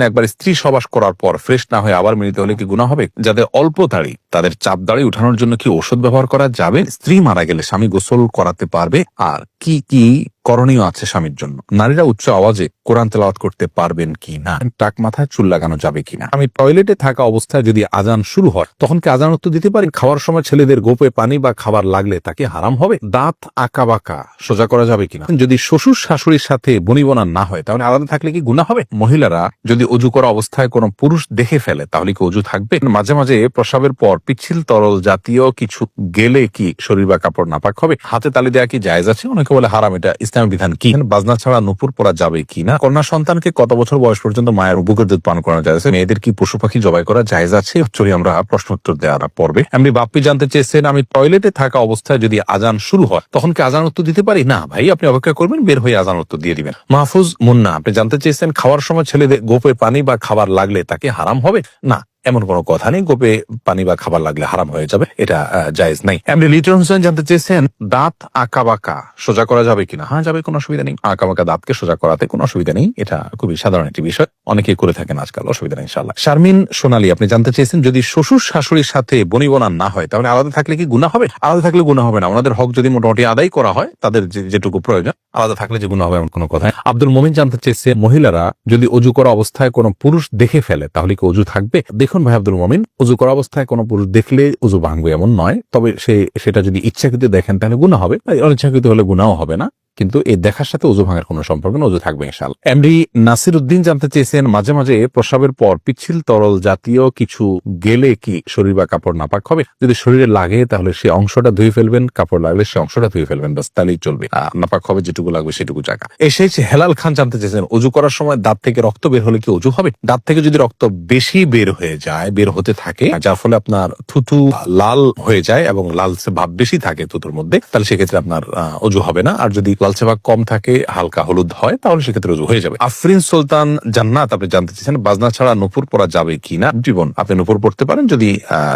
একবার স্ত্রী সবাস করার পর ফ্রেশ না হয়ে আবার মিলিত হলে কি গুণা হবে? যাদের অল্প দাড়ি, তাদের চাপ দাড়ি উঠানোর জন্য কি ওষুধ ব্যবহার করা যাবে? স্ত্রী মারা গেলে স্বামী গোসল করাতে পারবে? আর কি কি করণীয় আছে স্বামীর জন্য। নারীরা উচ্চ আওয়াজে কোরআন তেলাওয়াত করতে পারবেন কি না? টাক মাথায় চুল লাগানো যাবে কিনা আমি টয়লেটে থাকা অবস্থায় যদি আজান শুরু হয়, তখন কি আজান উত্তর দিতে পারি? খাওয়ার সময় ছেলেদের গোপে পানি বা খাবার লাগলে তাকে হারাম হবে? দাঁত আঁকা বাঁকা সোজা করা যাবে কিনা যদি শ্বশুর শাশুড়ির সাথে বনিবনা না হয়, তাহলে আলাদা থাকলে কি গুণা হবে? মহিলারা যদি অজু করা অবস্থায় কোনো পুরুষ দেখে ফেলে, তাহলে কি অজু থাকবে? মাঝে মাঝে প্রসাবের পর পিচ্ছিল তরল জাতীয় কিছু গেলে কি শরীর বা কাপড় নাপাক হবে? হাতে তালি দেওয়া কি জায়েজ আছে? অনেকে বলে হারাম, এটা ইসলামের বিধান কি? বাজনা ছাড়া নুপুর পরা যাবে কি না? কন্যা সন্তানকে কত বছর বয়স পর্যন্ত মায়ের বুকের দুধ পান করা যায়? মেয়েদের কি পশু পাখি জবাই করা জায়েজ আছে? চলি, আমরা প্রশ্ন উত্তর দেওয়ার পর্বে। এমনি বাপ্পি জানতে চেয়েছেন, আমি টয়লেটে থাকা অবস্থায় যদি আজান শুরু হয়, তখন কি আজান উত্তর দিতে পারি? না ভাই, আপনি অপেক্ষা করবেন, বের হয়ে আজান উত্তর দিয়ে দিবেন। মাহফুজ মুন্না, আপনি জানতে চেয়েছেন, খাওয়ার সময় ছেলেদের গোপে পানি বা খাবার লাগলে তাকে হারাম হবে? না এমন কোনো কথা নেই, গোপে পানি বা খাবার লাগলে হারাম হয়ে যাবে, এটা জায়েজ নাই। এমনি লিটন হোসেন জানতে চেয়েছেন, দাঁত আঁকা বাঁকা সোজা করা যাবে কিনা? হ্যাঁ যাবে, কোনো অসুবিধা নেই। আঁকা বাঁকা দাঁতকে সোজা করাতে কোনো অসুবিধা নেই, এটা খুবই সাধারণ একটি বিষয়। অনেকেই করে থাকেন আজকাল, অসুবিধা নেই ইনশাল্লাহ শারমিন সোনালী, আপনি জানতে চেয়েছেন, যদি শ্বশুর শাশুড়ির সাথে বনিবনা না হয়, তাহলে আলাদা থাকলে কি গুণা হবে? আলাদা থাকলে গুণা হবে না। ওনাদের হক যদি মোটামুটি আদায় করা হয়, তাদের যেটুকু প্রয়োজন, আলাদা থাকলে যে গুণা হবে, এমন কোনো কথা। আব্দুল মমিন জানতে চেয়েছে, মহিলারা যদি অজু করা অবস্থায় কোনো পুরুষ দেখে ফেলে, তাহলে কি অজু থাকবে? দেখুন ভাই আব্দুল মমিন, উজু করা অবস্থায় কোনো পুরুষ দেখলে উজু ভাঙবে এমন নয়, তবে সে, সেটা যদি ইচ্ছাকৃত দেখেন তাহলে গুণা হবে অনিচ্ছাকৃত হলে গুণাও হবে না। কিন্তু এই দেখার সাথে অজু ভাঙার কোনো সম্পর্ক না অজু থাকবে ইনশাল এমডি নাসির উদ্দিন জানতে চেয়েছেন, মাঝে মাঝে প্রসাবের পর পিচ্ছিল তরল জাতীয় কিছু গেলে কি শরীর বা কাপড় নাপাক হবে? যদি শরীরে লাগে, তাহলে সে অংশটা ধুয়ে ফেলবেন, কাপড় লাগলে সে অংশটা ধুয়ে ফেলবেন বাস তাহলেই চলবে। নাপাক হবে যেটুকু লাগবে সেটুকু জায়গা। এসেছে হেলাল খান জানতে চেয়েছেন অজু করার সময় দাঁত থেকে রক্ত বের হলে কি অজু হবে? দাঁত থেকে যদি রক্ত বেশি বের হয়ে যায়, বের হতে থাকে, যার ফলে আপনার থুতু লাল হয়ে যায় এবং লালচে ভাব বেশি থাকে থুতুর মধ্যে, তাহলে সেক্ষেত্রে আপনার অজু হবে না। আর যদি লালচে ভাব কম থাকে, হালকা হলুদ হয়, তাহলে সেক্ষেত্রে অজু হয়ে যাবে। আফরিন সুলতান জান্নাত, আপনি জানতে চেয়েছেন, বাজনা ছাড়া নুপুর পরা যাবে কি না? জীবন, আপনি নুপুর পড়তে পারেন, যদি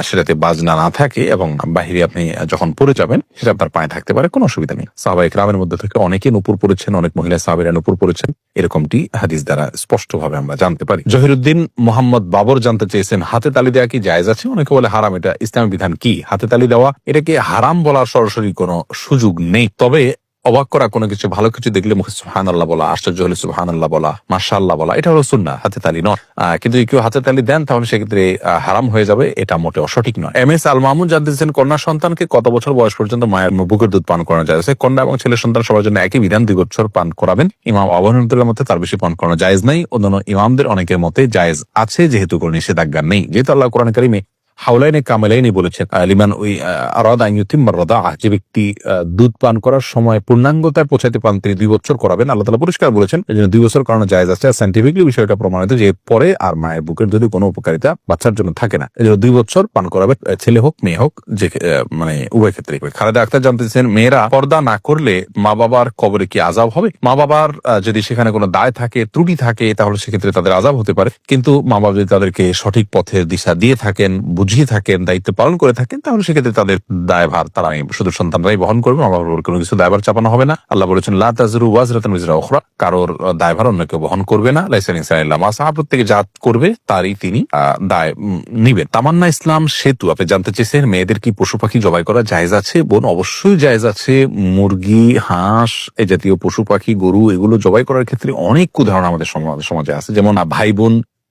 সেটাতে বাজনা না থাকে এবং বাহিরে আপনি যখন পরে যাবেন, সেটা আপনার পায়ে থাকতে পারে, কোনো অসুবিধা নেই। সাহাবাহিক রামের মধ্যে থেকে অনেকে নুপুর পড়েছেন, অনেক মহিলা সাহাবিরা নুপুর পড়েছেন, এরকমটি হাদিস দ্বারা স্পষ্ট ভাবে আমরা জানতে পারি। জহিরুদ্দিন মোহাম্মদ বাবর জানতে চেয়েছেন, হাতে তালি দেওয়া কি জায়েজ আছে? অনেকে বলে হারাম, এটা ইসলামী বিধান কি? হাতে তালি দেওয়া, এটাকে হারাম বলার সরাসরি কোনো সুযোগ নেই। তবে অবাক করা কোনো কিছু, ভালো কিছু দেখলে মুখে সুহান আল্লাহ বলা, আশ্চর্য হলে সুহান আল্লাহ বলা মাসা আল্লাহ বলা, এটা হলো সুন্না হাতে তালি নয়। কিন্তু কেউ হাতে তালি দেন, তাহলে সেক্ষেত্রে হারাম হয়ে যাবে, এটা মোটে অসঠিক নয়। এম এস আল মাহমুদ জানতে চেয়েছেন কন্যা সন্তানকে কত বছর বয়স পর্যন্ত মায়ের বুকের দুধ পান করানো যায়? কন্যা এবং ছেলে সন্তান সবার জন্য একই বিধান, দুই বছর পান করাবেন। ইমাম আবহানুদ্দুল্লাহ মতে তার বেশি পান করানো জায়েজ নাই। অন্যান্য ইমামদের অনেকের মতে জায়েজ আছে, যেহেতু কোনো নিষেধাজ্ঞা নেই। যেহেতু আল্লাহ কোরআন কারিমে হাউলাইনে কামেলাইনি বলেছেন লিমান ওই আরাদা ইউতিম্মার রদা, যে ব্যক্তি দুধ পান করার সময় পূর্ণাঙ্গতায় পৌঁছাতে পান, তিনি দুই বছর করাবেন। আল্লাহ তালা পরিষ্কার বলেছেন, এই জন্য দুই বছর করানো জায়েজ আছে। সাইন্টিফিকলি বিষয়টা প্রমাণিত যে পরে আর মায়ের বুকের যদি কোনো উপকারিতা বাচ্চার জন্য থাকে না। এই জন্য দুই বছর পান করাবে ছেলে হোক, মেয়ে হোক, যে মানে উভয় ক্ষেত্রে খালেদা আক্তার জানতে চেয়েছেন মেয়েরা পর্দা না করলে মা বাবার কবরে কি আজাব হবে? মা বাবার যদি সেখানে কোনো দায় থাকে, ত্রুটি থাকে, তাহলে সেক্ষেত্রে তাদের আজাব হতে পারে। কিন্তু মা বাবা যদি তাদেরকে সঠিক পথের দিশা দিয়ে থাকেন বুঝিয়ে থাকেন, দায়িত্ব পালন করে থাকেন, তাহলে সেক্ষেত্রে তাদের দায়ভার, তারা শুধু সন্তানরাই বহন করবে আমার কোনো কিছু দায়ভার চাপানো হবে না। আল্লাহ বলেছেন, লা তাজরু ওয়াজরাতান উজরা উখরা কারোর দায়ভার অন্য কেউ বহন করবে না। লাইসান ইনসানিল্লাহ মা সাহা প্রত্যেকে যা করবে তারই তিনি দায় নিবেন। তামান্না ইসলাম সেতু, আপনি জানতে চেয়েছেন মেয়েদের কি পশু পাখি জবাই করা জায়েজ আছে? বোন, অবশ্যই জায়েজ আছে। মুরগি, হাঁস, এই জাতীয় পশু পাখি, গরু, এগুলো জবাই করার ক্ষেত্রে অনেক উদাহরণ আমাদের সমাজে আছে। যেমন ভাই বোন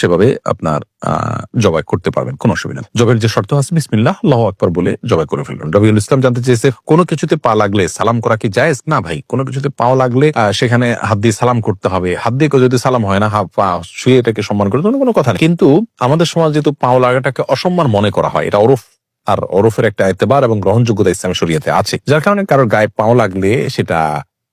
সেভাবে আপনার জবাই করতে পারবেন, কোনো অসুবিধা জবের যে শর্ত আছে, বিসমিল্লাহ, আল্লাহ আকবর বলে জবাই করে ফেলবেন রবিউল ইসলাম জানতে চেয়েছে, কোনো কিছুতে পা লাগলে সালাম করা কি জায়েজ? না ভাই, কোনো কিছুতে পাও লাগলে সেখানে হাত দিয়ে সালাম করতে হবে। হাত দিয়ে যদি সালাম হয় না হাত পা শুয়ে এটাকে সম্মান করে কোনো কথা নেই। কিন্তু আমাদের সমাজ যেহেতু পাও লাগাটাকে অসম্মান মনে করা হয়, এটা ওরফ, আর ওরফের একটা এতেবার এবং গ্রহণযোগ্যতা ইসলামী শরীয়তে আছে। যার কারণে কারোর গায়ে পাও লাগলে সেটা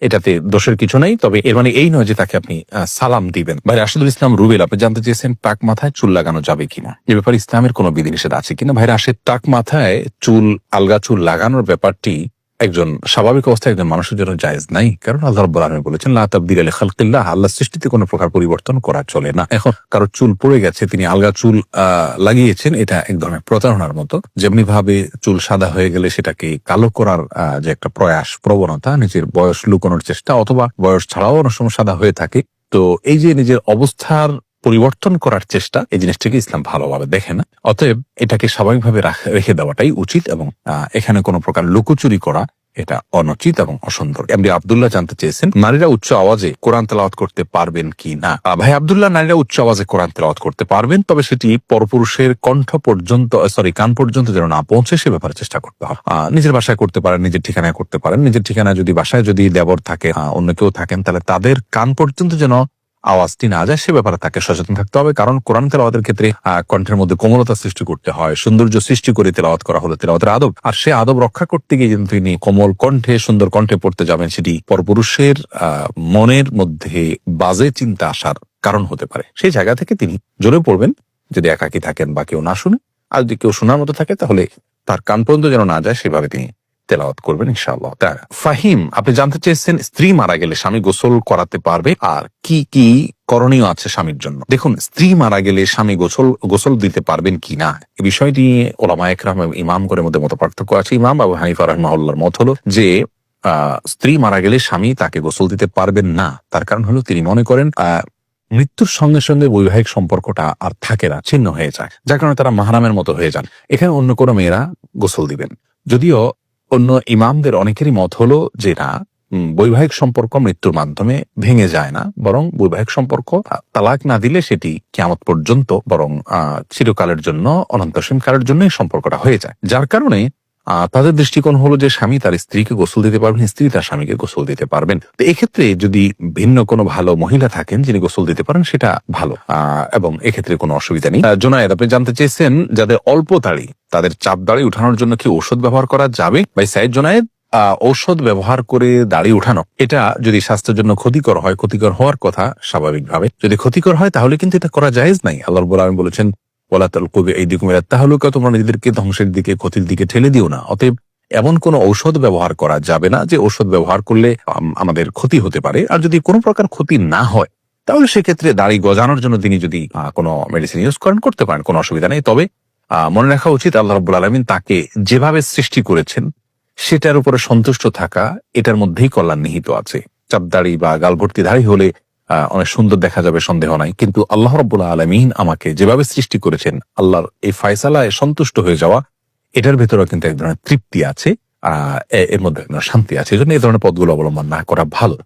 এটাতে দোষের কিছু নাই, তবে এর মানে এই নয় যে তাকে আপনি সালাম দিবেন। ভাই রাশিদুল ইসলাম রুবেল, আপনি জানতে চেয়েছেন টাক মাথায় চুল লাগানো যাবে কিনা? এ ব্যাপারে ইসলামের কোনো বিধিনিষেধ আছে কিনা? ভাই রাশেদ, টাক মাথায় চুল, আলগা চুল লাগানোর ব্যাপারটি একজন স্বাভাবিক অবস্থায় একজন মানুষের জন্য জায়েজ নাই। কারণ আল্লাহ রব্বুল আলামিন বলেছেন, লা তাবদিল আলি আল্লাহ সৃষ্টিতে কোনো প্রকার পরিবর্তন করা চলে না। এখন কারও চুল পড়ে গেছে, তিনি আলগা চুল লাগিয়েছেন, এটা এক ধরনের প্রতারণার মতো। যেমনি ভাবে চুল সাদা হয়ে গেলে সেটাকে কালো করার যে একটা প্রয়াস, প্রবণতা, নিজের বয়স লুকানোর চেষ্টা, অথবা বয়স ছাড়াও অনেক সময় সাদা হয়ে থাকে। তো এই যে নিজের অবস্থার পরিবর্তন করার চেষ্টা এই জিনিসটাকে ইসলাম ভালোভাবে দেখে না। অতএব এটাকে স্বাভাবিকভাবে রাখ- দেওয়াটাই উচিত এবং এখানে কোনো প্রকার লুকোচুরি করা এটা অনুচিত এবং অসুন্দর। এমডি আবদুল্লাহ জানতে চেয়েছেন, নারীরা উচ্চ আওয়াজে কোরআন তেলাওয়াত করতে পারবেন কি না? ভাই আবদুল্লাহ, নারীরা উচ্চ আওয়াজে কোরআন তেলাওয়াত করতে পারবেন, তবে সেটি পরপুরুষের কণ্ঠ পর্যন্ত সরি, কান পর্যন্ত যেন না পৌঁছে সে ব্যাপারে চেষ্টা করতে হবে। নিজের বাসায় করতে পারেন, নিজের ঠিকানায় করতে পারেন, নিজের ঠিকানায় যদি বাসায় যদি দেবর থাকে অন্য কেউ থাকেন, তাহলে তাদের কান পর্যন্ত যেন আওয়াজটি না যায়, সে ব্যাপারে তাকে সচেতন থাকতে হবে। কারণ কোরআন তেলাওয়াতের ক্ষেত্রে কণ্ঠের মধ্যে কোমলতা সৃষ্টি করতে হয়, সৌন্দর্য সৃষ্টি করে তেলাওয়াত করা হলো, তেলাওয়াতের আদব। আর সে আদব রক্ষা করতে গিয়ে যদি তিনি কোমল কণ্ঠে, সুন্দর কণ্ঠে পড়তে যাবেন, সেটি পরপুরুষের মনের মধ্যে বাজে চিন্তা আসার কারণ হতে পারে। সেই জায়গা থেকে তিনি জোরে পড়বেন, যদি একাকি থাকেন বা কেউ না শুনে। আর যদি কেউ শোনার মতো থাকে, তাহলে তার কান পর্যন্ত যেন না যায়, সেভাবে তিনি তেলাওয়াত করবেন, ইনশাআল্লাহ। তাআলা। ফাহিম, আপনি জানতে চেয়েছেন স্ত্রী মারা গেলে স্বামী গোসল করাতে পারবে? আর কি কি করণীয় আছে স্বামীর জন্য? দেখুন, স্ত্রী মারা গেলে স্বামী গোসল গোসল দিতে পারবেন কি না? এই বিষয়টি ওলামা একরাম ইমাম করে মধ্যে মত পার্থক্য আছে। ইমাম আবু হানিফা রহমাউল্লাহর মত হলো যে স্ত্রী মারা গেলে স্বামী তাকে গোসল দিতে পারবেন না। তার কারণ হলো তিনি মনে করেন মৃত্যুর সঙ্গে সঙ্গে বৈবাহিক সম্পর্কটা আর থাকে না, ছিন্ন হয়ে যায়। যার কারণে তারা মাহারামের মতো হয়ে যান। এখানে অন্য কোনো মেয়েরা গোসল দিবেন। যদিও অন্য ইমামদের অনেকেরই মত হলো যে না বৈবাহিক সম্পর্ক মৃত্যুর মাধ্যমে ভেঙে যায় না, বরং বৈবাহিক সম্পর্ক তালাক না দিলে সেটি কেমত পর্যন্ত, বরং চিরকালের জন্য অনন্তসীম কালের জন্য এই সম্পর্কটা হয়ে যায়। যার কারণে তাদের দৃষ্টিকোণ হলো যে স্বামী তার স্ত্রীকে গোসল দিতে পারবেন, স্ত্রী তার স্বামীকে গোসল দিতে পারবেন। তো এক্ষেত্রে যদি ভিন্ন কোনো ভালো মহিলা থাকেন যিনি গোসল দিতে পারেন, সেটা ভালো। এবং এক্ষেত্রে কোনো অসুবিধা নেই। জোনায়েদ, আপনি জানতে চেয়েছেন যাদের অল্প দাড়ি, তাদের চাপ দাড়ি উঠানোর জন্য কি ঔষধ ব্যবহার করা যাবে? ভাই সাইদ জোনায়েদ ঔষধ ব্যবহার করে দাড়ি উঠানো, এটা যদি স্বাস্থ্যের জন্য ক্ষতিকর হয়, ক্ষতিকর হওয়ার কথা স্বাভাবিকভাবে। যদি ক্ষতিকর হয়, তাহলে কিন্তু এটা করা জায়েজ নাই। আল্লাহ বলেছেন ওলা তাল কবি এই দিকে তাহলে তোমরা নিজেদেরকে ধ্বংসের দিকে, ক্ষতির দিকে ঠেলে দিও না। অতএব এমন কোন ঔষধ ব্যবহার করা যাবে না, যে ঔষধ ব্যবহার করলে আমাদের ক্ষতি হতে পারে। আর যদি কোনো প্রকার ক্ষতি না হয়, তাহলে সেক্ষেত্রে দাড়ি গজানোর জন্য তিনি যদি কোনো মেডিসিন ইউজ করেন, করতে পারেন, কোনো অসুবিধা নেই। তবে মনে রাখা উচিত, আল্লাহ রব্বুল আলমিন তাকে যেভাবে সৃষ্টি করেছেন, সেটার উপরে সন্তুষ্ট থাকা, এটার মধ্যেই কল্যাণ নিহিত আছে চাপদাড়ি বা গালভর্তি দাড়ি হলে অনেক সুন্দর দেখা যাবে, সন্দেহ নাই। কিন্তু আল্লাহ রব্বুল্লাহ আলমিন আমাকে যেভাবে সৃষ্টি করেছেন, আল্লাহর এই ফায়সালায় সন্তুষ্ট হয়ে যাওয়া, এটার ভেতরেও কিন্তু এক ধরনের তৃপ্তি আছে, আহ এর মধ্যে শান্তি আছে। এই জন্য এই ধরনের পদগুলো অবলম্বন না করা ভালো।